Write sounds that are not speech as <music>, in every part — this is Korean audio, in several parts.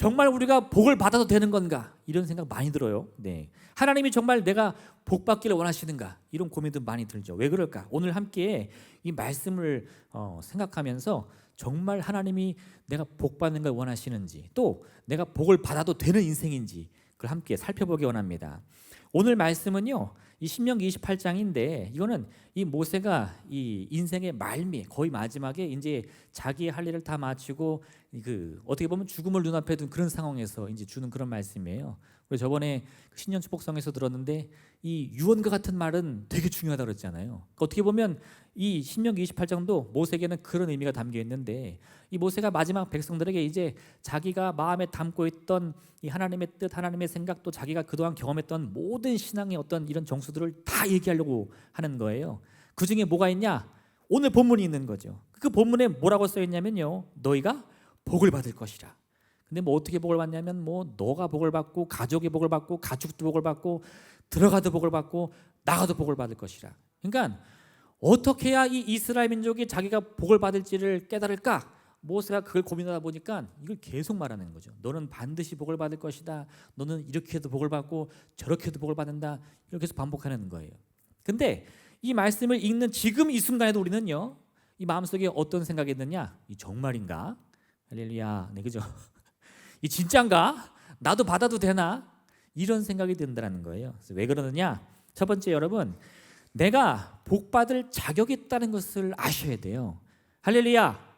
정말 우리가 복을 받아도 되는 건가? 이런 생각 많이 들어요. 네. 하나님이 정말 내가 복 받기를 원하시는가? 이런 고민도 많이 들죠. 왜 그럴까? 오늘 함께 이 말씀을 어, 생각하면서 정말 하나님이 내가 복 받는 걸 원하시는지 또 내가 복을 받아도 되는 인생인지 그걸 함께 살펴보기 원합니다. 오늘 말씀은요. 이 신명기 28장인데 이거는 이 모세가 이 인생의 말미 거의 마지막에 이제 자기 할 일을 다 마치고 그 어떻게 보면 죽음을 눈앞에 둔 그런 상황에서 이제 주는 그런 말씀이에요. 우리 저번에 그 신년 축복성에서 들었는데 이 유언과 같은 말은 되게 중요하다 그랬잖아요. 그러니까 어떻게 보면 이 신명기 28장도 모세에게는 그런 의미가 담겨 있는데 이 모세가 마지막 백성들에게 이제 자기가 마음에 담고 있던 이 하나님의 뜻, 하나님의 생각 또 자기가 그동안 경험했던 모든 신앙의 어떤 이런 정수 들을 다 얘기하려고 하는 거예요. 그 중에 뭐가 있냐? 오늘 본문이 있는 거죠. 그 본문에 뭐라고 써 있냐면요. 너희가 복을 받을 것이라. 근데 뭐 어떻게 복을 받냐면 뭐 너가 복을 받고 가족이 복을 받고 가축도 복을 받고 들어가도 복을 받고 나가도 복을 받을 것이라. 그러니까 어떻게 해야 이 이스라엘 민족이 자기가 복을 받을지를 깨달을까? 모세가 그걸 고민하다 보니까 이걸 계속 말하는 거죠. 너는 반드시 복을 받을 것이다. 너는 이렇게 해도 복을 받고 저렇게 해도 복을 받는다. 이렇게 해서 반복하는 거예요. 근데 이 말씀을 읽는 지금 이 순간에도 우리는요. 이 마음속에 어떤 생각이 드냐? 이 정말인가? 할렐루야. 네, 그죠? <laughs> 이 진짠가? 나도 받아도 되나? 이런 생각이 든다는 거예요. 그래서 왜 그러느냐? 첫 번째 여러분, 내가 복 받을 자격이 있다는 것을 아셔야 돼요. 할렐루야.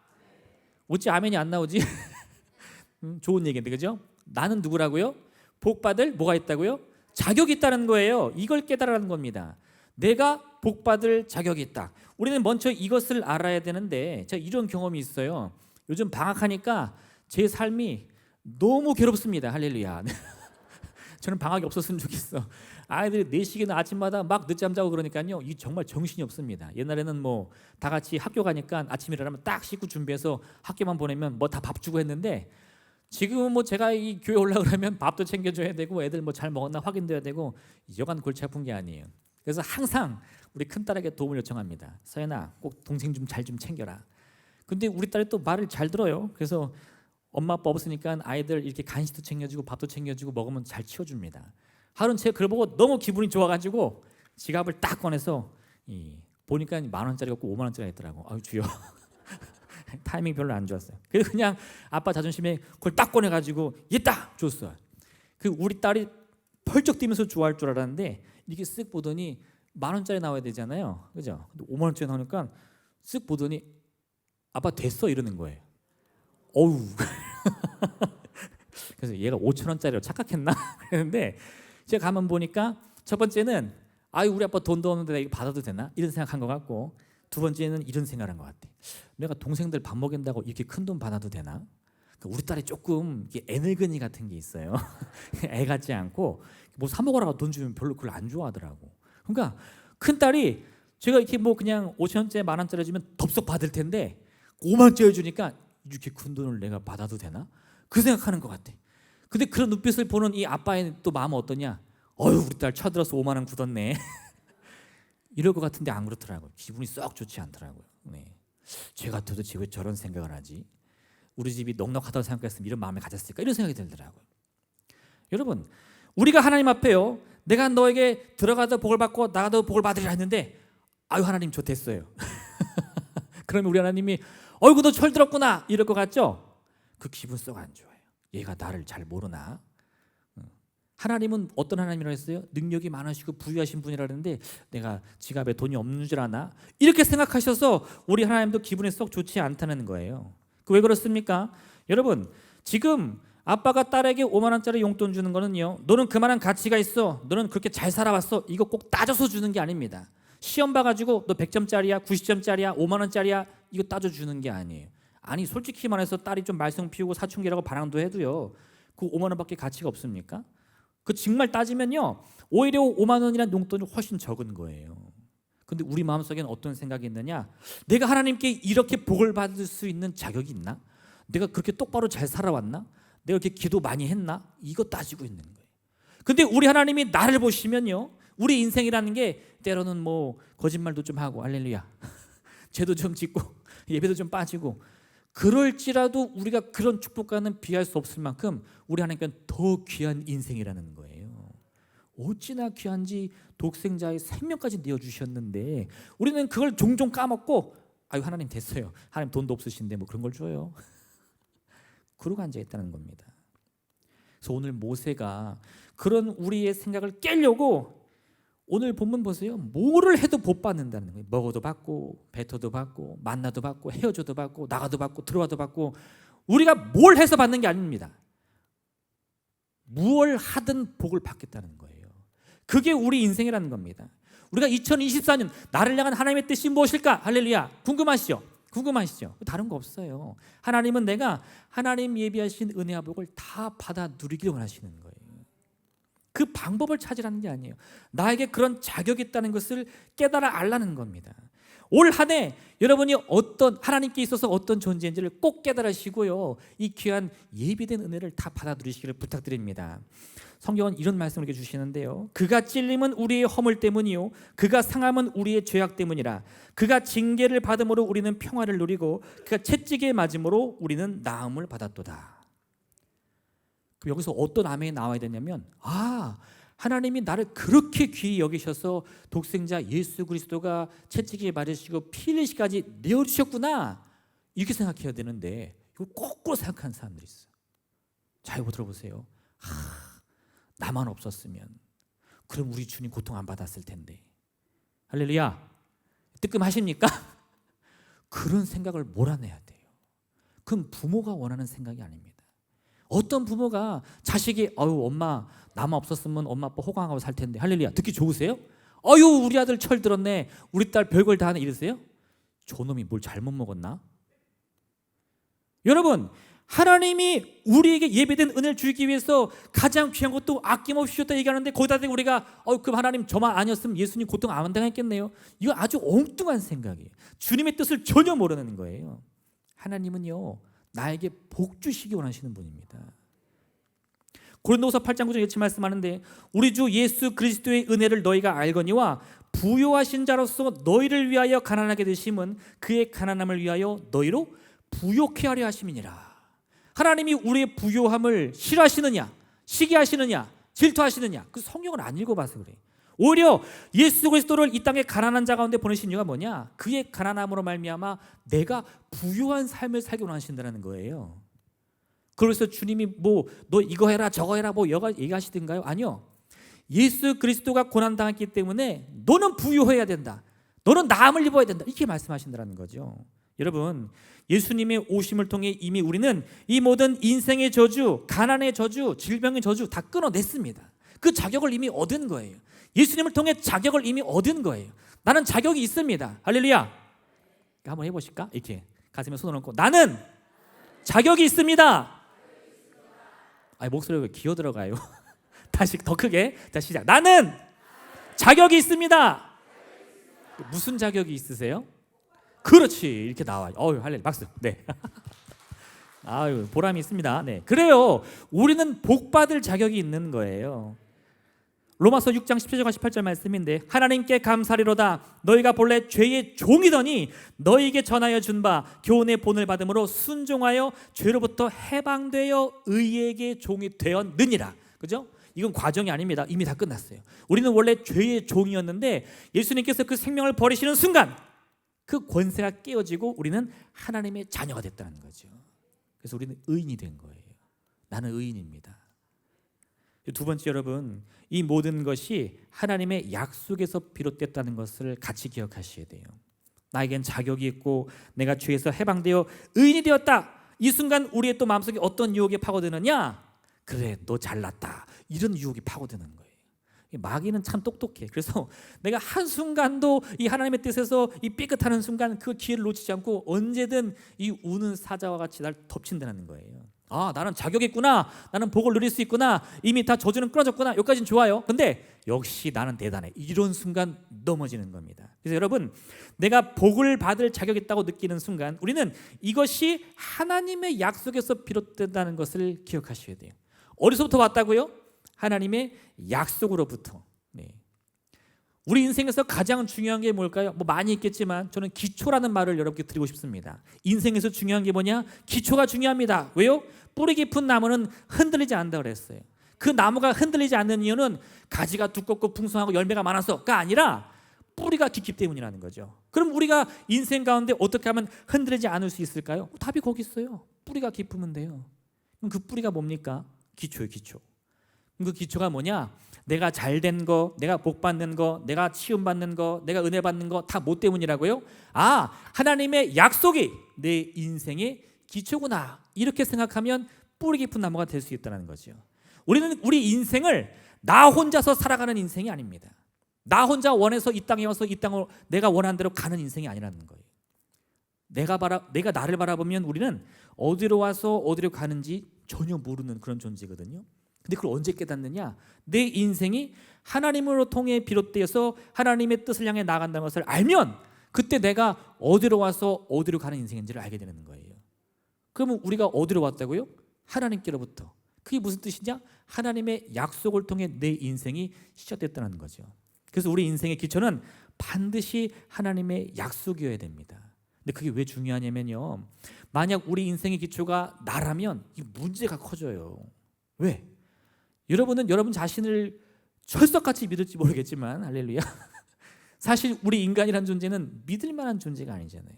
어찌 아멘이 안 나오지? <laughs> 음, 좋은 얘기인데 그죠? 나는 누구라고요? 복 받을 뭐가 있다고요? 자격이 있다는 거예요. 이걸 깨달으라는 겁니다. 내가 복 받을 자격이 있다. 우리는 먼저 이것을 알아야 되는데 제가 이런 경험이 있어요. 요즘 방학하니까 제 삶이 너무 괴롭습니다. 할렐루야. <laughs> 저는 방학이 없었으면 좋겠어. 아이들이 4시기는 아침마다 막 늦잠 자고 그러니까요. 이 정말 정신이 없습니다. 옛날에는 뭐 다 같이 학교 가니까 아침 일어나면 딱 씻고 준비해서 학교만 보내면 뭐 다 밥 주고 했는데 지금은 뭐 제가 이 교회 올라 그러면 밥도 챙겨줘야 되고 애들 뭐 잘 먹었나 확인돼야 되고 여간 골치 아픈 게 아니에요. 그래서 항상 우리 큰 딸에게 도움을 요청합니다. 서연아, 꼭 동생 좀 잘좀 챙겨라. 근데 우리 딸이 또 말을 잘 들어요. 그래서 엄마 아빠 없으니까 아이들 이렇게 간식도 챙겨주고 밥도 챙겨주고 먹으면 잘 치워줍니다. 하루는 제가 그걸 보고 너무 기분이 좋아가지고 지갑을 딱 꺼내서 이, 보니까 만 원짜리가 없고 오만 원짜리가 있더라고. 아유 주여. <laughs> 타이밍 별로 안 좋았어요. 그래서 그냥 아빠 자존심에 그걸 딱 꺼내가지고 얘딱 줬어요. 그 우리 딸이 펄쩍 뛰면서 좋아할 줄 알았는데 이렇게 쓱 보더니 만 원짜리 나와야 되잖아요. 그죠? 근데 5만 원짜리 나오니까 쓱 보더니 아빠 됐어 이러는 거예요. 어우. <laughs> 그래서 얘가 5천 원짜리로 착각했나 <laughs> 그랬는데 제가 가만 보니까 첫 번째는 아유 우리 아빠 돈도 없는데 나 이거 받아도 되나 이런 생각한 것 같고 두 번째는 이런 생각한 것 같아. 내가 동생들 밥 먹인다고 이렇게 큰 돈 받아도 되나? 그러니까 우리 딸이 조금 애늙은이 같은 게 있어요. <laughs> 애 같지 않고 뭐 사 먹으라고 돈 주면 별로 그걸 안 좋아하더라고. 그러니까 큰 딸이 제가 이렇게 뭐 그냥 5천 원짜리 만 원짜리 주면 덥석 받을 텐데 5만 원짜리 주니까 이렇게 큰 돈을 내가 받아도 되나? 그 생각하는 것 같아. 근데 그런 눈빛을 보는 이 아빠의 또 마음은 어떠냐? 어휴 우리 딸 쳐들어서 5만 원 굳었네. <laughs> 이럴 것 같은데 안 그렇더라고요. 기분이 썩 좋지 않더라고요. 네. 제가 도대체 왜 저런 생각을 하지? 우리 집이 넉넉하다고 생각했으면 이런 마음을 가졌을까? 이런 생각이 들더라고요. 여러분, 우리가 하나님 앞에요. 내가 너에게 들어가도 복을 받고 나가도 복을 받으리라 했는데 아유 하나님 좋댔어요. <laughs> 그러면 우리 하나님이 어이구 너 철들었구나 이럴 것 같죠? 그 기분 썩 안 좋아요. 얘가 나를 잘 모르나? 하나님은 어떤 하나님이라고 했어요? 능력이 많으시고 부유하신 분이라는데 내가 지갑에 돈이 없는 줄 아나? 이렇게 생각하셔서 우리 하나님도 기분이 썩 좋지 않다는 거예요. 그 왜 그렇습니까? 여러분 지금 아빠가 딸에게 5만 원짜리 용돈 주는 거는요. 너는 그만한 가치가 있어. 너는 그렇게 잘 살아왔어. 이거 꼭 따져서 주는 게 아닙니다. 시험 봐 가지고 너 100점짜리야, 90점짜리야, 5만 원짜리야 이거 따져 주는 게 아니에요. 아니 솔직히 말해서 딸이 좀 말썽 피우고 사춘기라고 반항도 해도요. 그 5만 원밖에 가치가 없습니까? 그 정말 따지면요. 오히려 5만 원이란 용돈이 훨씬 적은 거예요. 근데 우리 마음속에는 어떤 생각이 있느냐? 내가 하나님께 이렇게 복을 받을 수 있는 자격이 있나? 내가 그렇게 똑바로 잘 살아왔나? 내가 이렇게 기도 많이 했나? 이거 따지고 있는 거예요. 근데 우리 하나님이 나를 보시면요. 우리 인생이라는 게 때로는 뭐 거짓말도 좀 하고 할렐루야. <laughs> 죄도 좀 짓고 예배도 좀 빠지고 그럴지라도 우리가 그런 축복과는 비할 수 없을 만큼 우리 하나님께는 더 귀한 인생이라는 거예요. 어찌나 귀한지 독생자의 생명까지 내어 주셨는데 우리는 그걸 종종 까먹고 아유 하나님 됐어요. 하나님 돈도 없으신데 뭐 그런 걸 줘요. <laughs> 그러고 앉아 있다는 겁니다. 그래서 오늘 모세가 그런 우리의 생각을 깨려고 오늘 본문 보세요. 뭐를 해도 복 받는다는 거예요. 먹어도 받고 뱉어도 받고 만나도 받고 헤어져도 받고 나가도 받고 들어와도 받고 우리가 뭘 해서 받는 게 아닙니다. 무얼 하든 복을 받겠다는 거예요. 그게 우리 인생이라는 겁니다. 우리가 2024년 나를 향한 하나님의 뜻이 무엇일까? 할렐루야. 궁금하시죠? 궁금하시죠? 다른 거 없어요. 하나님은 내가 하나님 예비하신 은혜와 복을 다 받아 누리기를 원하시는 거예요. 그 방법을 찾으라는 게 아니에요. 나에게 그런 자격이 있다는 것을 깨달아 알라는 겁니다. 올 한 해 여러분이 어떤 하나님께 있어서 어떤 존재인지를 꼭 깨달으시고요. 이 귀한 예비된 은혜를 다 받아 누리시기를 부탁드립니다. 성경은 이런 말씀을 이렇게 주시는데요. 그가 찔림은 우리의 허물 때문이요. 그가 상함은 우리의 죄악 때문이라. 그가 징계를 받음으로 우리는 평화를 누리고 그가 채찍에 맞음으로 우리는 나음을 받았도다. 그럼 여기서 어떤 아멘이 나와야 되냐면 아 하나님이 나를 그렇게 귀히 여기셔서 독생자 예수 그리스도가 채찍에 맞으시고 피리시까지 내어주셨구나 이렇게 생각해야 되는데 이거 거꾸로 생각하는 사람들이 있어. 자 이거 들어보세요. 하, 나만 없었으면 그럼 우리 주님 고통 안 받았을 텐데 할렐루야 뜨끔하십니까? <laughs> 그런 생각을 몰아내야 돼요. 그건 부모가 원하는 생각이 아닙니다. 어떤 부모가 자식이 어유 엄마 나만 없었으면 엄마 아빠 호강하고 살 텐데 할렐루야 듣기 좋으세요? 어유 우리 아들 철 들었네 우리 딸 별걸 다 하네 이러세요? 저놈이 뭘 잘못 먹었나? 여러분 하나님이 우리에게 예배된 은혜를 주기 위해서 가장 귀한 것도 아낌없이 주셨다 얘기하는데 거기다 대고 우리가 어 그럼 하나님 저만 아니었으면 예수님 고통 안 당했겠네요. 이거 아주 엉뚱한 생각이에요. 주님의 뜻을 전혀 모르는 거예요. 하나님은요 나에게 복 주시기 원하시는 분입니다. 고린도서 8장 9절 이렇게 말씀하는데 우리 주 예수 그리스도의 은혜를 너희가 알거니와 부요하신 자로서 너희를 위하여 가난하게 되심은 그의 가난함을 위하여 너희로 부욕해 하려 하심이니라. 하나님이 우리의 부요함을 싫어하시느냐, 시기하시느냐, 질투하시느냐. 그 성경을 안 읽어봐서 그래. 오히려 예수 그리스도를 이 땅에 가난한 자 가운데 보내신 이유가 뭐냐? 그의 가난함으로 말미암아 내가 부유한 삶을 살기 원하신다는 거예요. 그래서 주님이 뭐 너 이거 해라 저거 해라 뭐 여가 얘기하시든가요? 아니요. 예수 그리스도가 고난 당했기 때문에 너는 부유해야 된다. 너는 나음을 입어야 된다. 이렇게 말씀하신다는 거죠. 여러분, 예수님의 오심을 통해 이미 우리는 이 모든 인생의 저주, 가난의 저주, 질병의 저주 다 끊어냈습니다. 그 자격을 이미 얻은 거예요. 예수님을 통해 자격을 이미 얻은 거예요. 나는 자격이 있습니다. 할렐루야. 한번 해보실까? 이렇게 가슴에 손을 얹고 나는 자격이 있습니다. 아 목소리가 기어 들어가요. <laughs> 다시 더 크게. 자 시작. 나는 자격이 있습니다. 무슨 자격이 있으세요? 그렇지 이렇게 나와요. 어유 할렐 박수. 네. <laughs> 아유 보람이 있습니다. 네 그래요. 우리는 복 받을 자격이 있는 거예요. 로마서 6장 17절과 18절 말씀인데 하나님께 감사리로다. 너희가 본래 죄의 종이더니 너희에게 전하여 준 바 교훈의 본을 받음으로 순종하여 죄로부터 해방되어 의에게 종이 되었느니라. 그죠? 이건 과정이 아닙니다. 이미 다 끝났어요. 우리는 원래 죄의 종이었는데 예수님께서 그 생명을 버리시는 순간 그 권세가 깨어지고 우리는 하나님의 자녀가 됐다는 거죠. 그래서 우리는 의인이 된 거예요. 나는 의인입니다 두 번째 여러분 이 모든 것이 하나님의 약속에서 비롯됐다는 것을 같이 기억하셔야 돼요. 나에겐 자격이 있고 내가 죄에서 해방되어 의인이 되었다. 이 순간 우리의 또 마음속에 어떤 유혹이 파고드느냐? 그래 너 잘났다. 이런 유혹이 파고드는 거예요. 마귀는 참 똑똑해. 그래서 <laughs> 내가 한 순간도 이 하나님의 뜻에서 이 삐끗하는 순간 그 기회를 놓치지 않고 언제든 이 우는 사자와 같이 날 덮친다는 거예요. 아, 나는 자격 있구나. 나는 복을 누릴 수 있구나. 이미 다 저주는 끊어졌구나. 여기까지는 좋아요. 근데 역시 나는 대단해. 이런 순간 넘어지는 겁니다. 그래서 여러분, 내가 복을 받을 자격 있다고 느끼는 순간 우리는 이것이 하나님의 약속에서 비롯된다는 것을 기억하셔야 돼요. 어디서부터 왔다고요? 하나님의 약속으로부터. 네. 우리 인생에서 가장 중요한 게 뭘까요? 뭐 많이 있겠지만 저는 기초라는 말을 여러분께 드리고 싶습니다. 인생에서 중요한 게 뭐냐? 기초가 중요합니다. 왜요? 뿌리 깊은 나무는 흔들리지 않는다 그랬어요. 그 나무가 흔들리지 않는 이유는 가지가 두껍고 풍성하고 열매가 많아서가 아니라 뿌리가 깊기 때문이라는 거죠. 그럼 우리가 인생 가운데 어떻게 하면 흔들리지 않을 수 있을까요? 답이 거기 있어요. 뿌리가 깊으면 돼요. 그럼 그 뿌리가 뭡니까? 기초예요, 기초. 그럼 그 기초가 뭐냐? 내가 잘 된 거, 내가 복 받는 거, 내가 치움 받는 거, 내가 은혜 받는 거 다 뭐 때문이라고요? 아, 하나님의 약속이 내 인생의 기초구나. 이렇게 생각하면 뿌리 깊은 나무가 될 수 있다는 거죠. 우리는 우리 인생을 나 혼자서 살아가는 인생이 아닙니다. 나 혼자 원해서 이 땅에 와서 이 땅으로 내가 원하는 대로 가는 인생이 아니라는 거예요. 내가 바라 내가 나를 바라보면 우리는 어디로 와서 어디로 가는지 전혀 모르는 그런 존재거든요. 근데 그걸 언제 깨닫느냐? 내 인생이 하나님으로 통해 비롯되어서 하나님의 뜻을 향해 나간다는 것을 알면 그때 내가 어디로 와서 어디로 가는 인생인지를 알게 되는 거예요. 그러면 우리가 어디로 왔다고요? 하나님께로부터. 그게 무슨 뜻이냐? 하나님의 약속을 통해 내 인생이 시작됐다는 거죠. 그래서 우리 인생의 기초는 반드시 하나님의 약속이어야 됩니다. 근데 그게 왜 중요하냐면요. 만약 우리 인생의 기초가 나라면 이 문제가 커져요. 왜? 여러분은 여러분 자신을 철석같이 믿을지 모르겠지만 할렐루야. <laughs> 사실 우리 인간이란 존재는 믿을 만한 존재가 아니잖아요.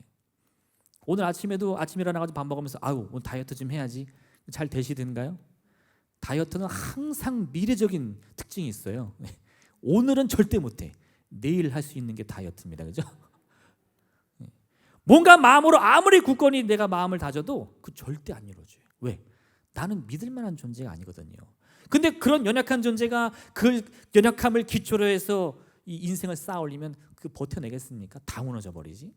오늘 아침에도 아침 일어나가지고 밥 먹으면서 아유 오늘 다이어트 좀 해야지 잘 되시든가요? 다이어트는 항상 미래적인 특징이 있어요. 네. <laughs> 오늘은 절대 못해. 내일 할 수 있는 게 다이어트입니다. 그죠? 네. <laughs> 뭔가 마음으로 아무리 굳건히 내가 마음을 다져도 그 절대 안 이루어져요. 왜? 나는 믿을 만한 존재가 아니거든요. 근데 그런 연약한 존재가 그 연약함을 기초로 해서 이 인생을 쌓아 올리면 그 버텨내겠습니까? 다 무너져 버리지.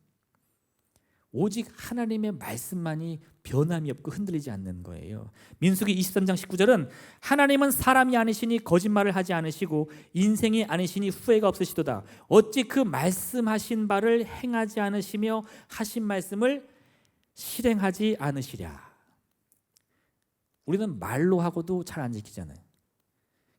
오직 하나님의 말씀만이 변함이 없고 흔들리지 않는 거예요. 민수기 23장 19절은 하나님은 사람이 아니시니 거짓말을 하지 않으시고 인생이 아니시니 후회가 없으시도다. 어찌 그 말씀하신 바를 행하지 않으시며 하신 말씀을 실행하지 않으시랴. 우리는 말로 하고도 잘 안 지키잖아요.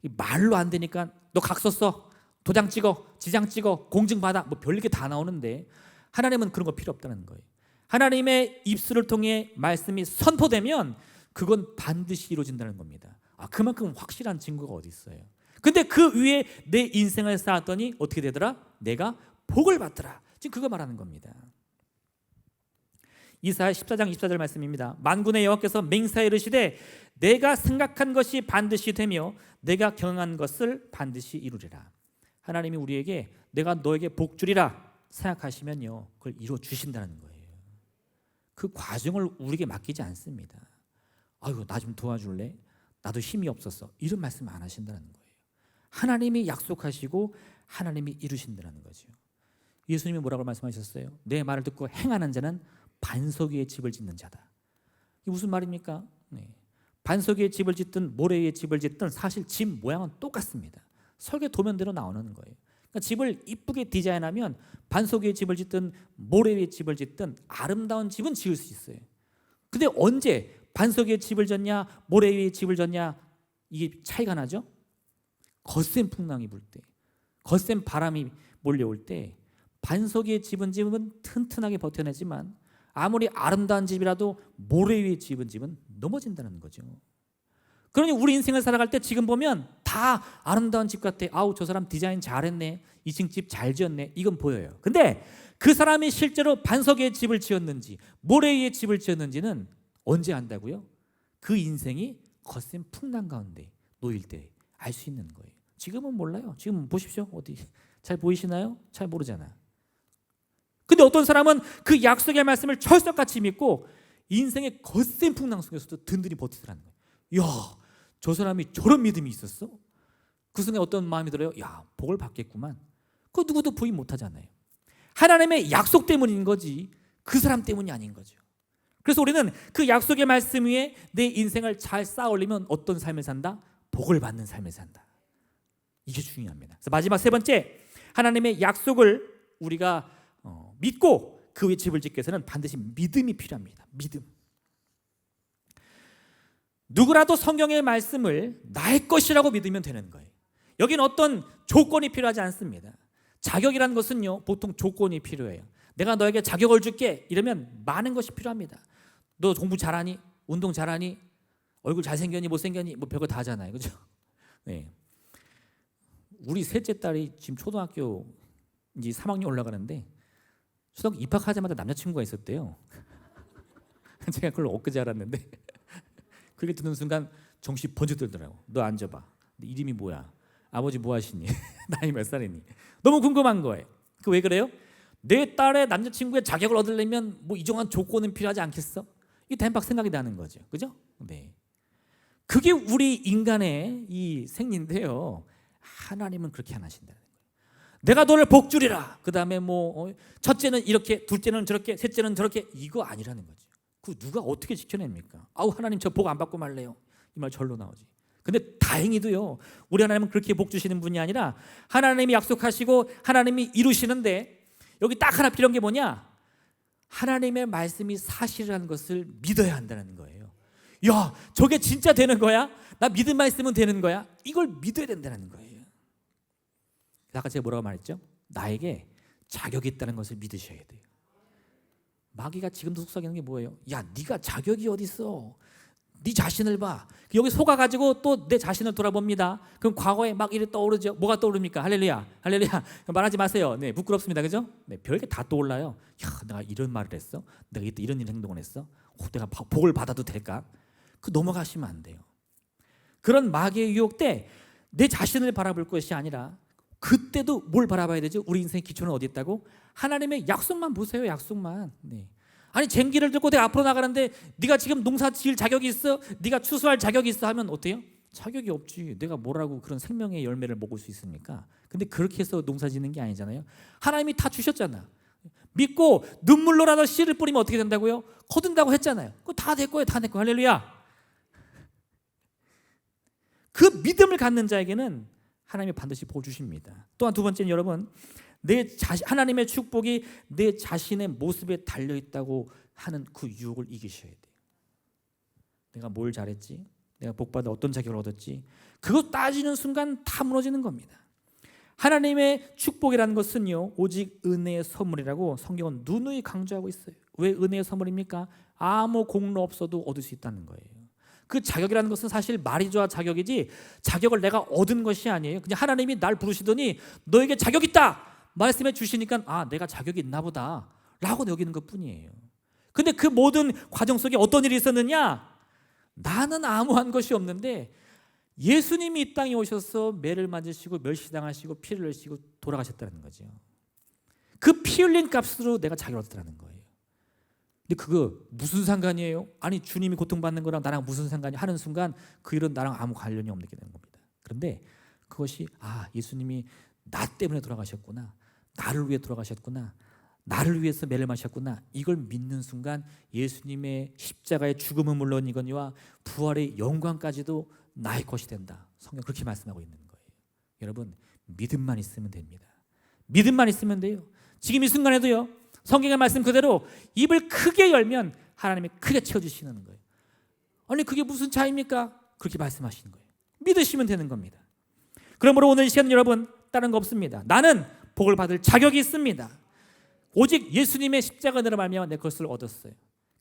이 말로 안 되니까 너각 썼어. 도장 찍어, 지장 찍어, 공증 받아. 뭐 별게 다 나오는데 하나님은 그런 거 필요 없다는 거예요. 하나님의 입술을 통해 말씀이 선포되면 그건 반드시 이루어진다는 겁니다. 아, 그만큼 확실한 증거가 어디 있어요? 근데 그 위에 내 인생을 쌓았더니 어떻게 되더라? 내가 복을 받더라. 지금 그거 말하는 겁니다. 이사야 14장 24절 말씀입니다. 만군의 여호와께서 맹사에 이르시되 내가 생각한 것이 반드시 되며 내가 경한 것을 반드시 이루리라. 하나님이 우리에게 내가 너에게 복 주리라 생각하시면요. 그걸 이루어 주신다는 거예요. 그 과정을 우리에게 맡기지 않습니다. 아유, 나 좀 도와줄래? 나도 힘이 없었어. 이런 말씀 안 하신다는 거예요. 하나님이 약속하시고 하나님이 이루신다는 거죠. 예수님이 뭐라고 말씀하셨어요? 내 말을 듣고 행하는 자는 반석 위에 집을 짓는 자다. 이게 무슨 말입니까? 네. 반석 위에 집을 짓든 모래 위에 집을 짓든 사실 집 모양은 똑같습니다. 설계 도면대로 나오는 거예요. 그러니까 집을 이쁘게 디자인하면 반석 위에 집을 짓든 모래 위에 집을 짓든 아름다운 집은 지을 수 있어요. 근데 언제 반석 위에 집을 짓냐, 모래 위에 집을 짓냐 이게 차이가 나죠? 거센 풍랑이 불 때, 거센 바람이 몰려올 때 반석 위에 집은 집은 튼튼하게 버텨내지만 아무리 아름다운 집이라도 모래 위에 집은 집은 넘어진다는 거죠. 그러니 우리 인생을 살아갈 때 지금 보면 다 아름다운 집 같아. 아우 저 사람 디자인 잘했네. 2층 집 잘 지었네. 이건 보여요. 근데 그 사람이 실제로 반석 위에 집을 지었는지 모래 위에 집을 지었는지는 언제 안다고요? 그 인생이 거센 풍랑 가운데 놓일 때 알 수 있는 거예요. 지금은 몰라요. 지금 보십시오. 어디 잘 보이시나요? 잘 모르잖아. 근데 어떤 사람은 그 약속의 말씀을 철석같이 믿고 인생의 거센 풍랑 속에서도 든든히 버티더라는 거예요. 야, 저 사람이 저런 믿음이 있었어? 그 순간 어떤 마음이 들어요? 야, 복을 받겠구만. 그 누구도 부인 못 하잖아요. 하나님의 약속 때문인 거지. 그 사람 때문이 아닌 거죠. 그래서 우리는 그 약속의 말씀 위에 내 인생을 잘 쌓아 올리면 어떤 삶을 산다? 복을 받는 삶을 산다. 이게 중요합니다. 그래서 마지막 세 번째, 하나님의 약속을 우리가 어, 믿고 그 집을 짓기 위해서는 반드시 믿음이 필요합니다. 믿음. 누구라도 성경의 말씀을 나의 것이라고 믿으면 되는 거예요. 여기는 어떤 조건이 필요하지 않습니다. 자격이라는 것은요 보통 조건이 필요해요. 내가 너에게 자격을 줄게 이러면 많은 것이 필요합니다. 너 공부 잘하니? 운동 잘하니? 얼굴 잘생겼니? 못생겼니? 뭐 별거 다 하잖아요. 그죠? <laughs> 네. 우리 셋째 딸이 지금 초등학교 이제 3학년 올라가는데 초등학교 입학하자마자 남자친구가 있었대요. <laughs> 제가 그걸 엊그제 알았는데 <laughs> 그게 듣는 순간 정신 번쩍 들더라고. 너 앉아봐. 너 이름이 뭐야? 아버지 뭐 하시니? <laughs> 나이 몇 살이니? 너무 궁금한 거예요. 그 왜 그래요? 내 딸의 남자친구의 자격을 얻으려면 뭐 이정한 조건은 필요하지 않겠어? 이 대박 생각이 나는 거죠. 그죠? 네. 그게 우리 인간의 이 생리인데요. 하나님은 그렇게 안 거예요. 내가 너를 복주리라. 그 다음에 뭐 어, 첫째는 이렇게, 둘째는 저렇게, 셋째는 저렇게 이거 아니라는 거죠. 그 누가 어떻게 지켜냅니까? 아우 하나님 저 복 안 받고 말래요. 이 말 절로 나오지. 근데 다행히도요. 우리 하나님은 그렇게 복 주시는 분이 아니라 하나님이 약속하시고 하나님이 이루시는데 여기 딱 하나 필요한 게 뭐냐? 하나님의 말씀이 사실이라는 것을 믿어야 한다는 거예요. 야, 저게 진짜 되는 거야? 나 믿음만 있으면 되는 거야? 이걸 믿어야 된다는 거예요. 아까 제가 뭐라고 말했죠? 나에게 자격이 있다는 것을 믿으셔야 돼요. 마귀가 지금도 속삭이는 게 뭐예요? 야, 네가 자격이 어디 있어? 네 자신을 봐. 여기 속아 가지고 또 내 자신을 돌아봅니다. 그럼 과거에 막 이래 떠오르죠. 뭐가 떠오릅니까? 할렐루야, 할렐루야. <laughs> 말하지 마세요. 네, 부끄럽습니다, 그죠? 네, 별게 다 떠올라요. 야, 내가 이런 말을 했어. 내가 이때 이런 일 행동을 했어. 어, 내가 바- 복을 받아도 될까? 그 넘어가시면 안 돼요. 그런 마귀의 유혹 때 내 자신을 바라볼 것이 아니라 그때도 뭘 바라봐야 되죠? 우리 인생의 기초는 어디 있다고? 하나님의 약속만 보세요. 약속만. 네. 아니 쟁기를 들고 내가 앞으로 나가는데 네가 지금 농사 지을 자격이 있어? 네가 추수할 자격이 있어 하면 어때요? 자격이 없지. 내가 뭐라고 그런 생명의 열매를 먹을 수 있습니까? 근데 그렇게 해서 농사 짓는 게 아니잖아요. 하나님이 다 주셨잖아. 믿고 눈물로라도 씨를 뿌리면 어떻게 된다고요? 거둔다고 했잖아요. 그거 다 내 거예요. 다 내 거. 할렐루야. 그 믿음을 갖는 자에게는 하나님이 반드시 복 주십니다. 또한 두 번째는 여러분 내 자신 하나님의 축복이 내 자신의 모습에 달려 있다고 하는 그 유혹을 이기셔야 돼요. 내가 뭘 잘했지? 내가 복받아 어떤 자격을 얻었지? 그거 따지는 순간 다 무너지는 겁니다. 하나님의 축복이라는 것은요 오직 은혜의 선물이라고 성경은 누누이 강조하고 있어요. 왜 은혜의 선물입니까? 아무 공로 없어도 얻을 수 있다는 거예요. 그 자격이라는 것은 사실 말이 좋아 자격이지 자격을 내가 얻은 것이 아니에요. 그냥 하나님이 날 부르시더니 너에게 자격 있다 말씀해 주시니까 아 내가 자격이 있나 보다라고 여기는 것 뿐이에요. 근데 그 모든 과정 속에 어떤 일이 있었느냐? 나는 아무한 것이 없는데 예수님이 이 땅에 오셔서 매를 맞으시고 멸시당하시고 피를 흘리시고 돌아가셨다는 거죠. 그 피 흘린 값으로 내가 자격을 얻었다는 거예요. 근데 그거 무슨 상관이에요? 아니 주님이 고통받는 거랑 나랑 무슨 상관이 하는 순간 그 일은 나랑 아무 관련이 없게 되는 겁니다. 그런데 그것이 아 예수님이 나 때문에 돌아가셨구나. 나를 위해 돌아가셨구나. 나를 위해서 매를 마셨구나. 이걸 믿는 순간 예수님의 십자가의 죽음은 물론이거니와 부활의 영광까지도 나의 것이 된다. 성경 그렇게 말씀하고 있는 거예요. 여러분 믿음만 있으면 됩니다. 믿음만 있으면 돼요. 지금 이 순간에도요. 성경의 말씀 그대로 입을 크게 열면 하나님이 크게 채워주시는 거예요. 아니 그게 무슨 차이입니까? 그렇게 말씀하시는 거예요. 믿으시면 되는 겁니다. 그러므로 오늘 이 시간 여러분 다른 거 없습니다. 나는 복을 받을 자격이 있습니다. 오직 예수님의 십자가 내려 말미암아 내 것을 얻었어요.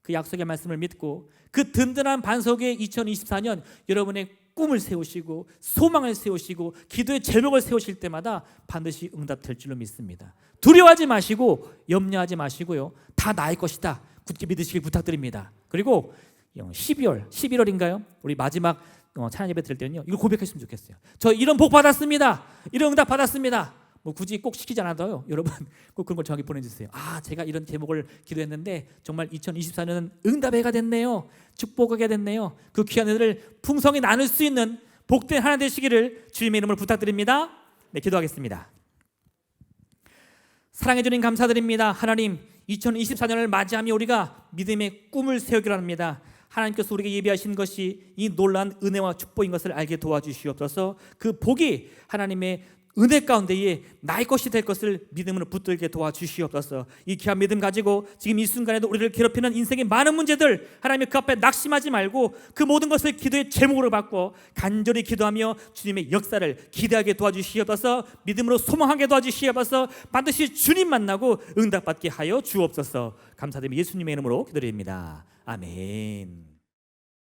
그 약속의 말씀을 믿고 그 든든한 반석에 2024년 여러분의 꿈을 세우시고 소망을 세우시고 기도의 제목을 세우실 때마다 반드시 응답될 줄로 믿습니다. 두려워하지 마시고 염려하지 마시고요. 다 나의 것이다. 굳게 믿으시길 부탁드립니다. 그리고 12월, 11월인가요? 우리 마지막 어, 찬양 예배 드릴 때는요. 이걸 고백했으면 좋겠어요. 저 이런 복 받았습니다. 이런 응답 받았습니다. 뭐 굳이 꼭 시키지 않아도요. <laughs> 여러분 꼭 그런 걸 저에게 보내주세요. 아 제가 이런 제목을 기도했는데 정말 2024년은 응답의 해가 됐네요. 축복하게 됐네요. 그 귀한 은혜를 풍성히 나눌 수 있는 복된 하나 되시기를 주님의 이름으로 부탁드립니다. 네 기도하겠습니다. 사랑해 주님 감사드립니다. 하나님 2024년을 맞이하며 우리가 믿음의 꿈을 세우기로 합니다. 하나님께서 우리에게 예비하신 것이 이 놀란 은혜와 축복인 것을 알게 도와주시옵소서. 그 복이 하나님의 은혜 가운데에 나의 것이 될 것을 믿음으로 붙들게 도와주시옵소서. 이 귀한 믿음 가지고 지금 이 순간에도 우리를 괴롭히는 인생의 많은 문제들 하나님의 그 앞에 낙심하지 말고 그 모든 것을 기도의 제목으로 바꿔 간절히 기도하며 주님의 역사를 기대하게 도와주시옵소서. 믿음으로 소망하게 도와주시옵소서. 반드시 주님 만나고 응답받게 하여 주옵소서. 감사드리며 예수님의 이름으로 기도드립니다. 아멘.